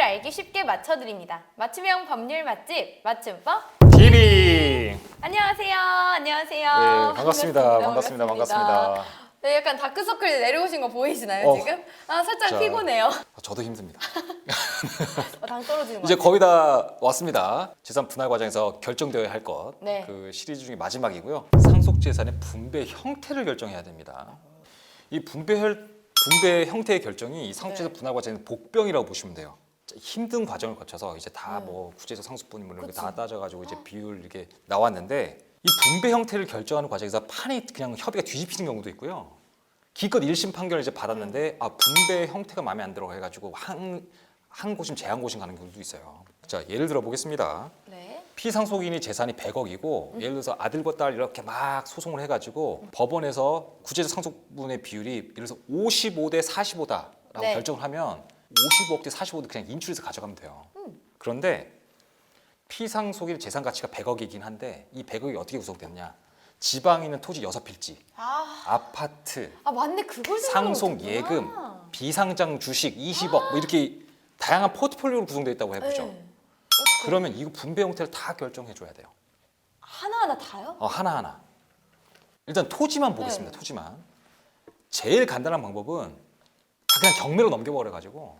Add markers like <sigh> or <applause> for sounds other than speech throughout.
법을 알기 쉽게 맞춰드립니다. 맞춤형 법률 맛집 맞춤법. TV. 안녕하세요. 안녕하세요. 네, 반갑습니다. 반갑습니다. 반갑습니다. 네, 약간 다크서클 내려오신 거 보이시나요 어. 지금? 아 살짝 자. 피곤해요. 아, 저도 힘듭니다. <laughs> 어, 당 떨어지는 거 이제. 거의 다 왔습니다. 재산 분할 과정에서 결정되어야 할 것. 네. 그 시리즈 중에 마지막이고요. 상속 재산의 분배 형태를 결정해야 됩니다. 이 분배 혈, 분배 형태의 결정이 이 상속 재산 네. 분할 과정의 복병이라고 보시면 돼요. 자, 힘든 과정을 거쳐서 이제 다 네. 뭐 구체적 상속분 뭐 이런 게 그치. 다 따져가지고 이제 비율 이렇게 나왔는데 이 분배 형태를 결정하는 과정에서 판이 그냥 협의가 뒤집히는 경우도 있고요. 기껏 1심 판결을 이제 받았는데 아 분배 형태가 마음에 안 들어 해가지고 한, 한 곳임 제한 곳임 가는 경우도 있어요. 자 예를 들어 보겠습니다. 네. 피상속인이 재산이 100억이고 예를 들어서 아들과 딸 이렇게 막 소송을 해가지고 법원에서 구체적 상속분의 비율이 예를 들어서 55대 45다라고 네. 결정을 하면 55억 대 45도 그냥 인출해서 가져가면 돼요. 그런데 피상속인 재산 가치가 100억이긴 한데 이 100억이 어떻게 구성됐냐? 지방에 있는 토지 6필지, 아, 아파트, 아 맞네 그걸 상속 예금. 비상장 주식 20억 뭐 이렇게 다양한 포트폴리오로 구성되어 있다고 해보죠. 네. 그러면 이거 분배 형태를 다 결정해 줘야 돼요. 하나하나 다요? 어, 하나하나. 일단 토지만 보겠습니다. 네. 토지만. 제일 간단한 방법은 다 그냥 경매로 넘겨버려 가지고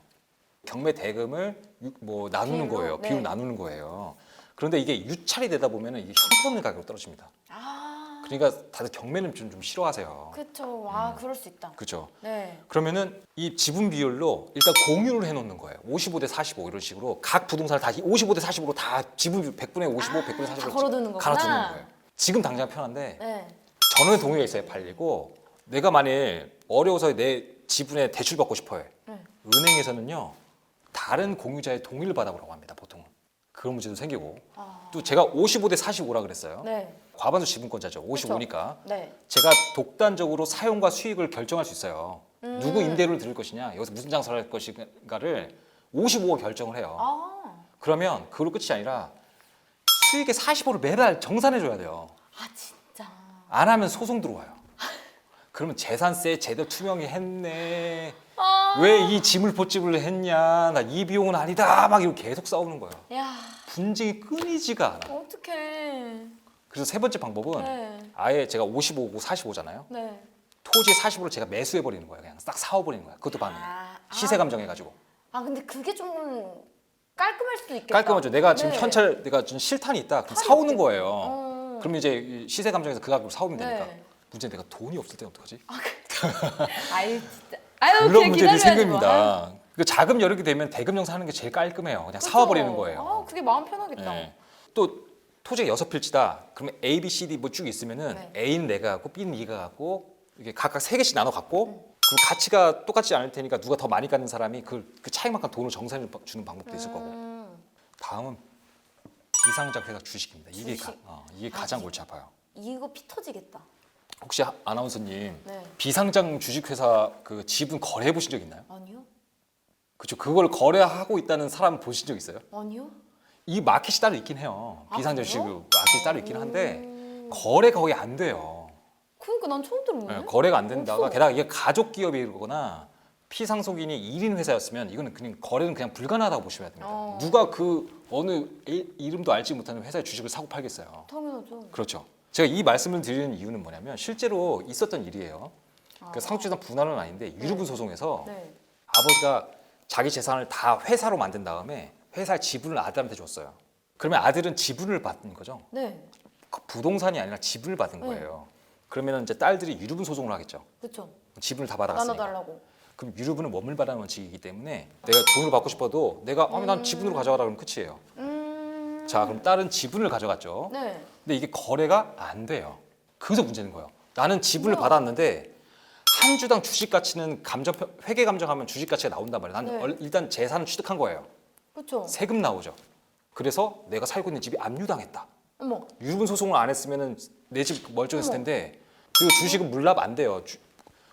경매 대금을 유- 뭐 나누는 비율로? 거예요. 네. 비율 나누는 거예요. 그런데 이게 유찰이 되다 보면은 이게 형편의 가격으로 떨어집니다. 아, 그러니까 다들 경매는 좀, 좀 싫어하세요. 그쵸. 아 그럴 수 있다. 그렇죠. 네. 그러면은 이 지분 비율로 일단 공유를 해놓는 거예요. 55대 45 이런 식으로 각 부동산을 다 55대 45로 다 지분 비율 100분의 55, 100분의 40으로 다 걸어두는 거구나. 갈아두는 거예요. 지금 당장 편한데 네. 전원의 동의가 있어야 팔리고 내가 만일 어려워서 내 지분에 대출 받고 싶어요. 네. 은행에서는요 다른 공유자의 동의를 받아보라고 합니다. 보통은 그런 문제도 생기고 아, 또 제가 55대 45라 그랬어요. 네. 과반수 지분권자죠. 55니까 네. 제가 독단적으로 사용과 수익을 결정할 수 있어요. 음. 누구 임대료를 들을 것이냐, 여기서 무슨 장사를 할 것인가를 55가 결정을 해요. 아, 그러면 그걸로 끝이 아니라 수익의 45를 매달 정산해 줘야 돼요. 아 진짜. 안 하면 소송 들어와요. 그러면 재산세 제대로 투명히 했네. 아, 왜 이 지물포집을 했냐? 나 이 비용은 아니다. 막 이렇게 계속 싸우는 거예요. 야, 분쟁이 끊이지가 않아. 어떡해. 그래서 세 번째 방법은 네. 아예 제가 55고 45잖아요. 네. 토지의 45를 제가 매수해 버리는 거예요. 그냥 싹 사와 버리는 거야. 그것도 반이에요. 아, 시세 감정해 가지고 아 근데 그게 좀 깔끔할 수도 있겠다. 깔끔하죠. 내가 지금 네. 현찰 내가 지금 실탄이 있다. 그럼 사오는. 거예요. 어. 그럼 이제 이 시세 감정에서 그 가격으로 사오면 되니까. 네. 문제는 내가 돈이 없을 때 어떡하지? 아유 진짜. 아유 그런 그냥 문제들이 기다려야지 뭐. 아유. 생깁니다. 그 자금 여력이 되면 대금 정산하는 게 제일 깔끔해요. 그냥 사와 버리는 그쵸? 거예요. 아 그게 마음 편하겠다. 예. 또 토지가 여섯 필지다. 그러면 A, B, C, D 뭐 쭉 있으면은 네. A는 내가 갖고 B는 네가 갖고 이게 각각 세 개씩 나눠 갖고 음. 그럼 가치가 똑같지 않을 테니까 누가 더 많이 갖는 사람이 그, 그 차이만큼 돈을 정산해 주는 방법도 있을 거고. 음, 다음은 비상장 회사 주식입니다. 이게 가, 주식. 어, 이게 아, 가장 지- 골치 아파요. 이거 피 터지겠다. 혹시 아- 아나운서님 네. 비상장 주식회사 그 지분 거래해 보신 적 있나요? 아니요? 그렇죠. 그걸 거래하고 있다는 사람 보신 적 있어요? 아니요? 이 마켓이 따로 있긴 해요. 아, 비상장 그래요? 주식 마켓이 따로 있긴 한데 음, 거래가 거의 안 돼요. 그러니까 난 처음 들어보네. 네, 거래가 안 된다가 없어. 게다가 이게 가족 기업이거나 피상속인이 1인 회사였으면 이거는 그냥 거래는 그냥 불가능하다고 보시면 됩니다. 어. 누가 그 어느 이- 이름도 알지 못하는 회사의 주식을 사고 팔겠어요. 당연하죠. 그렇죠. 제가 이 말씀을 드리는 이유는 뭐냐면 실제로 있었던 일이에요. 아. 그 상속재산 분할은 아닌데 유류분 소송에서 네. 아버지가 자기 재산을 다 회사로 만든 다음에 회사의 지분을 아들한테 줬어요. 그러면 아들은 지분을 받는 거죠. 네. 그 부동산이 아니라 지분을 받은 네. 거예요. 그러면 이제 딸들이 유류분 소송을 하겠죠. 그렇죠. 지분을 다 받아갔으니까. 나눠달라고. 그럼 유류분은 원물받아는 원칙이기 때문에 내가 돈을 받고 싶어도 내가 어, 난 지분으로 가져가라 그러면 끝이에요. 음. 자, 그럼 딸은 지분을 가져갔죠. 네. 근데 이게 거래가 안 돼요. 그래서 문제는 거예요. 나는 지분을 우와. 받았는데 한 주당 주식 가치는 감정 회계 감정하면 주식 가치가 나온단 말이에요. 나는 네. 얼- 일단 재산을 취득한 거예요. 그렇죠. 세금 나오죠. 그래서 내가 살고 있는 집이 압류당했다. 어머. 유분 소송을 안 했으면은 내집 멀쩡했을 어머. 텐데 그리고 주식은 물납 안 돼요. 주-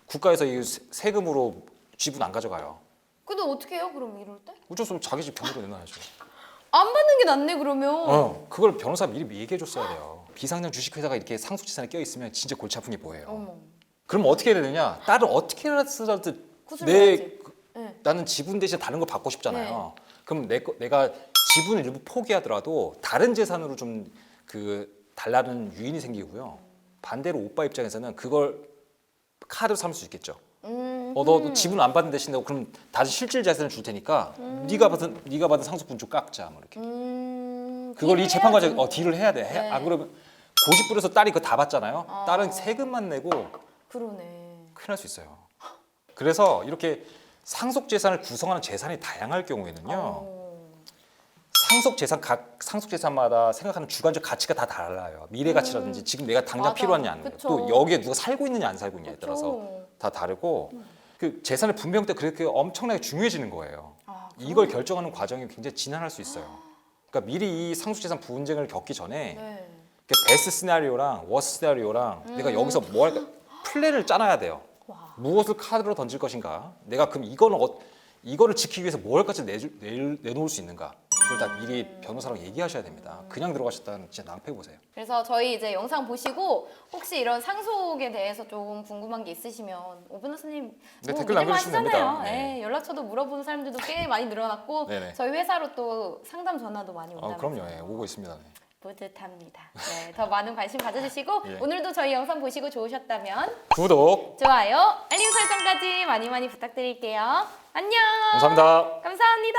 국가에서 이 세- 세금으로 지분 안 가져가요. 근데 어떻게 해요? 그럼 이럴 때? 어쩔 수 없으면 자기 집 돈으로 내놔야죠. 안 받는 게 낫네 그러면. 어, 그걸 변호사 미리 얘기해 줬어야 돼요. 비상장 주식회사가 이렇게 상속지산에 껴 있으면 진짜 골치 아픈 게 뭐예요? 어머. 그럼 어떻게 해야 되느냐? 딸을 어떻게 해서라도 구슬 내. 그- 네. 나는 지분 대신 다른 걸 받고 싶잖아요. 그럼 내, 거- 내가 지분을 일부 포기하더라도 다른 재산으로 좀 그 달라는 유인이 생기고요. 반대로 오빠 입장에서는 그걸 카드로 삼을 수 있겠죠. 음. 어, 너, 너 지분 안 받는 대신에 그럼 다시 실질 재산을 줄 테니까 네가 받은 네가 받은 상속분 좀 깎자 뭐 이렇게. 음. 그걸 이 재판 과정. 어 딜을 해야 돼. 해- 네. 안 그러면 고집 부려서 딸이 그거 다 받잖아요. 어. 딸은 세금만 내고 그러네. 큰일 날수 있어요. 그래서 이렇게 상속 재산을 구성하는 재산이 다양할 경우에는요. 어. 상속 재산 각 상속 재산마다 생각하는 주관적 가치가 다 달라요. 미래 가치라든지 지금 내가 당장 음. 맞아. 필요하냐 안 그쵸. 또 여기에 누가 살고 있느냐 안 살고 있냐에 따라서 그쵸. 다 다르고 그 재산의 분배형 때 그렇게 엄청나게 중요해지는 거예요. 아, 이걸 결정하는 과정이 굉장히 지난할 수 있어요. 그러니까 미리 이 상속 재산 분쟁을 겪기 전에 네. 베스트 시나리오랑 워스 시나리오랑 음. 내가 여기서 뭐 할까 플랜을 짜놔야 돼요. 와. 무엇을 카드로 던질 것인가? 내가 그럼 이거는 어, 이거를 지키기 위해서 뭘까지 내줄, 내, 내놓을 수 있는가? 이걸 다 미리 변호사랑 얘기하셔야 됩니다. 그냥 들어가셨다는 진짜 낭패 보세요. 그래서 저희 이제 영상 보시고 혹시 이런 상속에 대해서 좀 궁금한 게 있으시면 오 변호사님 네, 뭐 댓글 남겨주시면. 됩니다. 네. 네, 연락처도 물어보는 사람들도 꽤 많이 늘어났고 <laughs> 네네. 저희 회사로 또 상담 전화도 많이 아, 온다면서요. 그럼요. 예, 오고 있습니다. 네. 뿌듯합니다. 네, 더 많은 관심 가져주시고 <laughs> 예. 오늘도 저희 영상 보시고 좋으셨다면 구독 좋아요, 알림 설정까지 많이 많이 부탁드릴게요. 안녕. 감사합니다. 감사합니다.